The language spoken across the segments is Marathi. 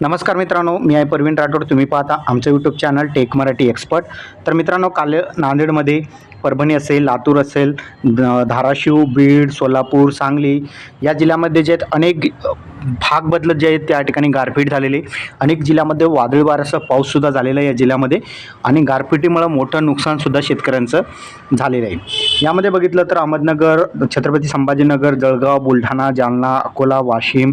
नमस्कार मित्रांनो मी आहे परवीन राठोड. तुम्ही पाहता आमचं YouTube channel tech Marathi expert तर मित्रांनो काल नांदेडमध्ये परभणी असेल लातूर असेल द- धाराशिव बीड सोलापूर सांगली या जिल्ह्यामध्ये जे आहेत अनेक भाग बदलत जे आहेत त्या ठिकाणी गारपीट झालेली अनेक जिल्ह्यामध्ये वादळी वाऱ्याचा पाऊससुद्धा झालेला आहे या जिल्ह्यामध्ये आणि गारपीटीमुळं मोठं नुकसानसुद्धा शेतकऱ्यांचं झालेलं आहे. यामध्ये बघितलं तर अहमदनगर छत्रपती संभाजीनगर जळगाव बुलढाणा जालना अकोला वाशिम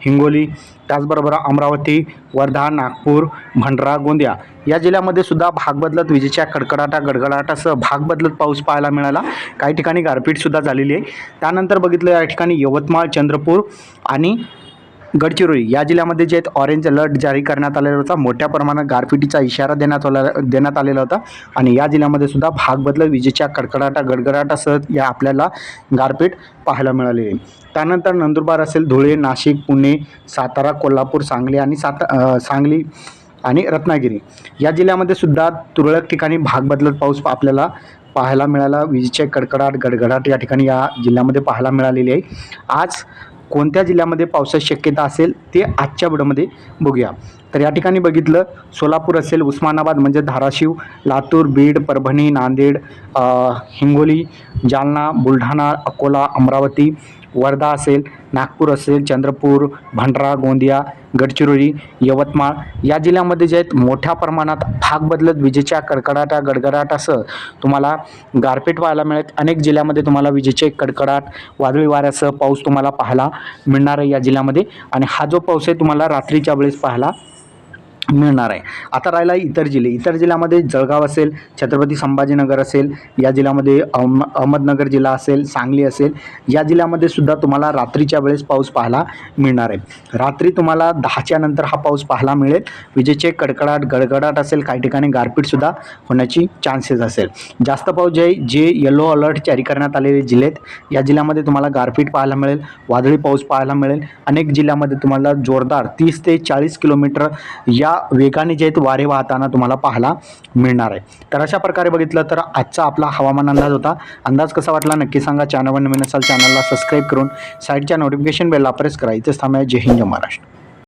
हिंगोली त्याचबरोबर अमरावती वर्धा नागपूर भंडारा गोंदिया या जिल्ह्यामध्ये सुद्धा भाग बदलत विजेच्या कडकडाटा गडगडाटासह भाग बदलत पाऊस पाहायला मिळाला. काही ठिकाणी गारपीटसुद्धा झालेली आहे. त्यानंतर बघितलं या ठिकाणी यवतमाळ चंद्रपूर आणि गडचिरोली या जिल्ह्यामध्ये जे आहेत ऑरेंज अलर्ट जारी करण्यात आलेला होता. मोठ्या प्रमाणात गारपिटीचा इशारा देण्यात आला देण्यात आलेला होता. आणि या जिल्ह्यामध्ये सुद्धा भाग बदलत विजेच्या कडकडाटा गडगडाटासह या आपल्याला गारपीट पाहायला मिळाली आहे. त्यानंतर नंदुरबार असेल धुळे नाशिक पुणे सातारा कोल्हापूर सांगली आणि साता सांगली आणि रत्नागिरी. या जिल्ह्यामध्ये सुद्धा तुरळक ठिकाणी भाग बदलत पाऊस आपल्याला पाहायला मिळाला. विजेचे कडकडाट गडगडाट या ठिकाणी या जिल्ह्यामध्ये पाहायला मिळालेली आहे. आज कोणत्या जिल्ह्यामध्ये पावसाची शक्यता असेल ते आजच्या व्हिडिओमध्ये बघूया. तर या ठिकाणी बघितलं सोलापूर असेल उस्मानाबाद म्हणजे धाराशिव लातूर बीड परभणी नांदेड हिंगोली जालना बुलढाणा अकोला अमरावती वर्धा असेल नागपूर असेल चंद्रपूर भंडारा गोंदिया गडचिरोली यवतमाळ या जिल्ह्यामध्ये जे आहेत मोठ्या प्रमाणात भाग बदलत विजेच्या कडकडाटा गडगडाटासह तुम्हाला गारपीट पाहायला मिळत अनेक जिल्ह्यामध्ये तुम्हाला विजेचे कडकडाट वादळी वाऱ्यासह पाऊस तुम्हाला पाहायला मिळणार आहे या जिल्ह्यामध्ये. आणि हा जो पाऊस आहे तुम्हाला रात्रीच्या वेळेस पाहायला मिळणार आहे. आता राहिला इतर जिल्हे. इतर जिल्ह्यामध्ये जळगाव असेल छत्रपती संभाजीनगर असेल या जिल्ह्यामध्ये अहम अहमदनगर जिल्हा असेल सांगली असेल या जिल्ह्यामध्ये सुद्धा तुम्हाला रात्रीच्या वेळेस पाऊस पाहायला मिळणार आहे. रात्री तुम्हाला दहाच्या नंतर हा पाऊस पाहायला मिळेल. विजेचे कडकडाट गडगडाट असेल काही ठिकाणी गारपीटसुद्धा होण्याची चान्सेस असेल. जास्त पाऊस जे आहे जे येलो अलर्ट जारी करण्यात आलेले जिल्हे आहेत या जिल्ह्यामध्ये तुम्हाला गारपीट पाहायला मिळेल वादळी पाऊस पाहायला मिळेल. अनेक जिल्ह्यामध्ये तुम्हाला जोरदार तीस ते चाळीस किलोमीटर या वेगाने जे आहेत वारे वाहताना तुम्हाला पाहायला मिळणार आहे. तर अशा प्रकारे बघितलं तर आजचा आपला हवामान अंदाज होता. अंदाज कसा वाटला नक्की सांगा. चॅनलवर नवीन असाल चॅनलला सबस्क्राईब करून साईडच्या नोटिफिकेशन बेलला प्रेस करा. इथेच थांबा. जय हिंद महाराष्ट्र.